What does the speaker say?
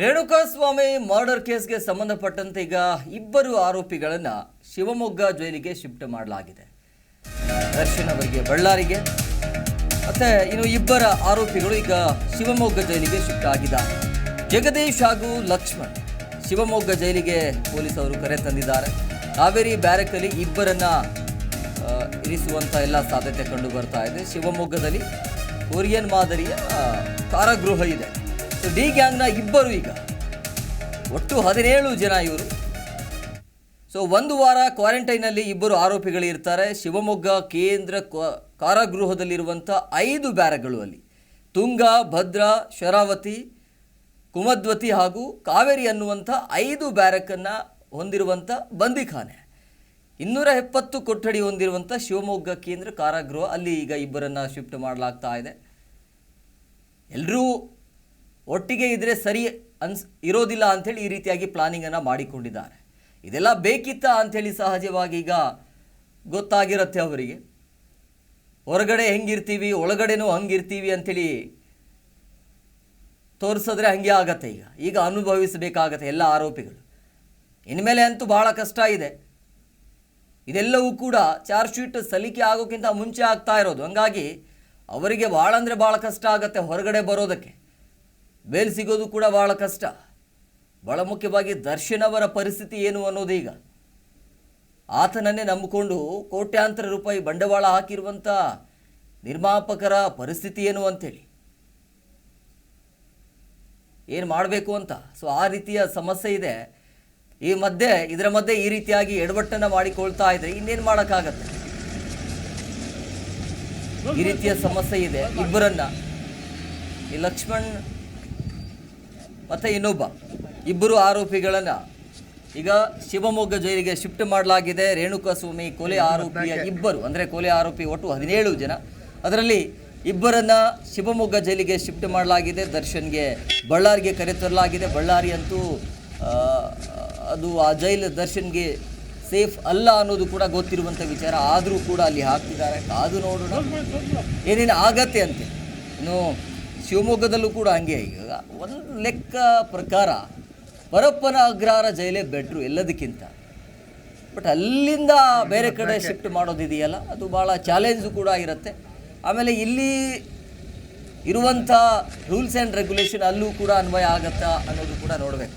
Renukaswamy murder ಕೇಸ್ಗೆ ಸಂಬಂಧಪಟ್ಟಂತೆ ಈಗ ಇಬ್ಬರು ಆರೋಪಿಗಳನ್ನು ಶಿವಮೊಗ್ಗ ಜೈಲಿಗೆ ಶಿಫ್ಟ್ ಮಾಡಲಾಗಿದೆ. ದರ್ಶನ್ ಅವರಿಗೆ ಬಳ್ಳಾರಿಗೆ. ಮತ್ತೆ ಇನ್ನು ಇಬ್ಬರ ಆರೋಪಿಗಳು ಈಗ ಶಿವಮೊಗ್ಗ ಜೈಲಿಗೆ ಶಿಫ್ಟ್ ಆಗಿದ್ದಾರೆ. ಜಗದೀಶ್ ಹಾಗೂ ಲಕ್ಷ್ಮಣ್ ಶಿವಮೊಗ್ಗ ಜೈಲಿಗೆ ಪೊಲೀಸರು ಕರೆ ತಂದಿದ್ದಾರೆ. ಕಾವೇರಿ ಬ್ಯಾರಕಲ್ಲಿ ಇಬ್ಬರನ್ನ ಇರಿಸುವಂಥ ಎಲ್ಲ ಸಾಧ್ಯತೆ ಕಂಡು ಬರ್ತಾ ಇದೆ. ಶಿವಮೊಗ್ಗದಲ್ಲಿ ಕೊರಿಯನ್ ಮಾದರಿಯ ಕಾರಾಗೃಹ ಇದೆ. ಡಿ ಗ್ಯಾಂಗ್ನ ಇಬ್ಬರು ಈಗ. ಒಟ್ಟು ಹದಿನೇಳು ಜನ ಇವರು. ಸೊ, ಒಂದು ವಾರ ಕ್ವಾರಂಟೈನಲ್ಲಿ ಇಬ್ಬರು ಆರೋಪಿಗಳು ಇರ್ತಾರೆ. ಶಿವಮೊಗ್ಗ ಕೇಂದ್ರ ಕಾರಾಗೃಹದಲ್ಲಿರುವಂಥ ಐದು ಬ್ಯಾರಗಳು ಅಲ್ಲಿ. ತುಂಗ, ಭದ್ರ, ಶರಾವತಿ, ಕುಮದ್ವತಿ ಹಾಗೂ ಕಾವೇರಿ ಅನ್ನುವಂಥ ಐದು ಬ್ಯಾರಕನ್ನು ಹೊಂದಿರುವಂಥ ಬಂದಿಖಾನೆ. ಇನ್ನೂರ ಎಪ್ಪತ್ತು ಕೊಠಡಿ ಹೊಂದಿರುವಂಥ ಶಿವಮೊಗ್ಗ ಕೇಂದ್ರ ಕಾರಾಗೃಹ ಅಲ್ಲಿ ಈಗ ಇಬ್ಬರನ್ನು ಶಿಫ್ಟ್ ಮಾಡಲಾಗ್ತಾ ಇದೆ. ಎಲ್ಲರೂ ಒಟ್ಟಿಗೆ ಇದ್ದರೆ ಸರಿ ಅನ್ಸ್, ಇರೋದಿಲ್ಲ ಅಂಥೇಳಿ ಈ ರೀತಿಯಾಗಿ ಪ್ಲಾನಿಂಗನ್ನು ಮಾಡಿಕೊಂಡಿದ್ದಾರೆ. ಇದೆಲ್ಲ ಬೇಕಿತ್ತ ಅಂಥೇಳಿ ಸಹಜವಾಗಿ ಈಗ ಗೊತ್ತಾಗಿರುತ್ತೆ ಅವರಿಗೆ. ಹೊರಗಡೆ ಹೆಂಗಿರ್ತೀವಿ, ಒಳಗಡೆನೂ ಹಂಗಿರ್ತೀವಿ ಅಂಥೇಳಿ ತೋರಿಸಿದ್ರೆ ಹಾಗೆ ಆಗತ್ತೆ ಈಗ. ಈಗ ಅನುಭವಿಸಬೇಕಾಗತ್ತೆ ಎಲ್ಲ ಆರೋಪಿಗಳು. ಇನ್ಮೇಲೆ ಅಂತೂ ಭಾಳ ಕಷ್ಟ ಇದೆ. ಇದೆಲ್ಲವೂ ಕೂಡ ಚಾರ್ಜ್ ಶೀಟ್ ಸಲಿಕೆ ಆಗೋಕ್ಕಿಂತ ಮುಂಚೆ ಆಗ್ತಾ ಇರೋದು. ಹಂಗಾಗಿ ಅವರಿಗೆ ಭಾಳ ಅಂದರೆ ಭಾಳ ಕಷ್ಟ ಆಗುತ್ತೆ ಹೊರಗಡೆ ಬರೋದಕ್ಕೆ. ಬೇಲ್ ಸಿಗೋದು ಕೂಡ ಭಾಳ ಕಷ್ಟ. ಭಾಳ ಮುಖ್ಯವಾಗಿ ದರ್ಶನ್ ಪರಿಸ್ಥಿತಿ ಏನು ಅನ್ನೋದು ಈಗ. ಆತನನ್ನೇ ನಂಬಿಕೊಂಡು ಕೋಟ್ಯಾಂತರ ರೂಪಾಯಿ ಬಂಡವಾಳ ಹಾಕಿರುವಂಥ ನಿರ್ಮಾಪಕರ ಪರಿಸ್ಥಿತಿ ಏನು ಅಂತೇಳಿ ಏನು ಮಾಡಬೇಕು ಅಂತ? ಸೊ ಆ ರೀತಿಯ ಸಮಸ್ಯೆ ಇದೆ. ಈ ಮಧ್ಯೆ, ಇದರ ಮಧ್ಯೆ ಈ ರೀತಿಯಾಗಿ ಎಡವಟ್ಟನ್ನು ಮಾಡಿಕೊಳ್ತಾ ಇದ್ರೆ ಇನ್ನೇನು ಮಾಡೋಕ್ಕಾಗತ್ತೆ? ಈ ರೀತಿಯ ಸಮಸ್ಯೆ ಇದೆ ಇಬ್ಬರನ್ನ. ಈ ಲಕ್ಷ್ಮಣ್ ಮತ್ತೆ ಇನ್ನೊಬ್ಬ. ಇಬ್ಬರು ಆರೋಪಿಗಳನ್ನು ಈಗ ಶಿವಮೊಗ್ಗ ಜೈಲಿಗೆ ಶಿಫ್ಟ್ ಮಾಡಲಾಗಿದೆ. ರೇಣುಕಾಸ್ವಾಮಿ ಕೊಲೆ ಆರೋಪಿಯ ಇಬ್ಬರು. ಅಂದರೆ ಕೊಲೆ ಆರೋಪಿ ಒಟ್ಟು ಹದಿನೇಳು ಜನ. ಅದರಲ್ಲಿ ಇಬ್ಬರನ್ನು ಶಿವಮೊಗ್ಗ ಜೈಲಿಗೆ ಶಿಫ್ಟ್ ಮಾಡಲಾಗಿದೆ. ದರ್ಶನ್ಗೆ ಬಳ್ಳಾರಿಗೆ ಕರೆತರಲಾಗಿದೆ ಬಳ್ಳಾರಿ ಅಂತೂ ಅದು ಆ ಜೈಲು ದರ್ಶನ್ಗೆ ಸೇಫ್ ಅಲ್ಲ ಅನ್ನೋದು ಕೂಡ ಗೊತ್ತಿರುವಂಥ ವಿಚಾರ. ಆದರೂ ಕೂಡ ಅಲ್ಲಿ ಹಾಕ್ತಿದ್ದಾರೆ. ಅದು ನೋಡೋಣ. ಏನೇನು ಆಗತ್ತೆ ಅಂತೆ. ಇನ್ನು ಶಿವಮೊಗ್ಗದಲ್ಲೂ ಕೂಡ ಹಂಗೆ. ಈಗ ಒಂದು ಲೆಕ್ಕ ಪ್ರಕಾರ ಪರಪ್ಪನ ಅಗ್ರಹಾರ ಜೈಲೇ ಬೆಟ್ರು ಎಲ್ಲದಕ್ಕಿಂತ. ಬಟ್ ಅಲ್ಲಿಂದ ಬೇರೆ ಕಡೆ ಶಿಫ್ಟ್ ಮಾಡೋದಿದೆಯಲ್ಲ ಅದು ಭಾಳ ಚಾಲೆಂಜು ಕೂಡ ಇರುತ್ತೆ. ಆಮೇಲೆ ಇಲ್ಲಿ ಇರುವಂಥ ರೂಲ್ಸ್ ಆ್ಯಂಡ್ ರೆಗ್ಯುಲೇಷನ್ ಅಲ್ಲೂ ಕೂಡ ಅನ್ವಯ ಆಗತ್ತಾ ಅನ್ನೋದು ಕೂಡ ನೋಡಬೇಕು.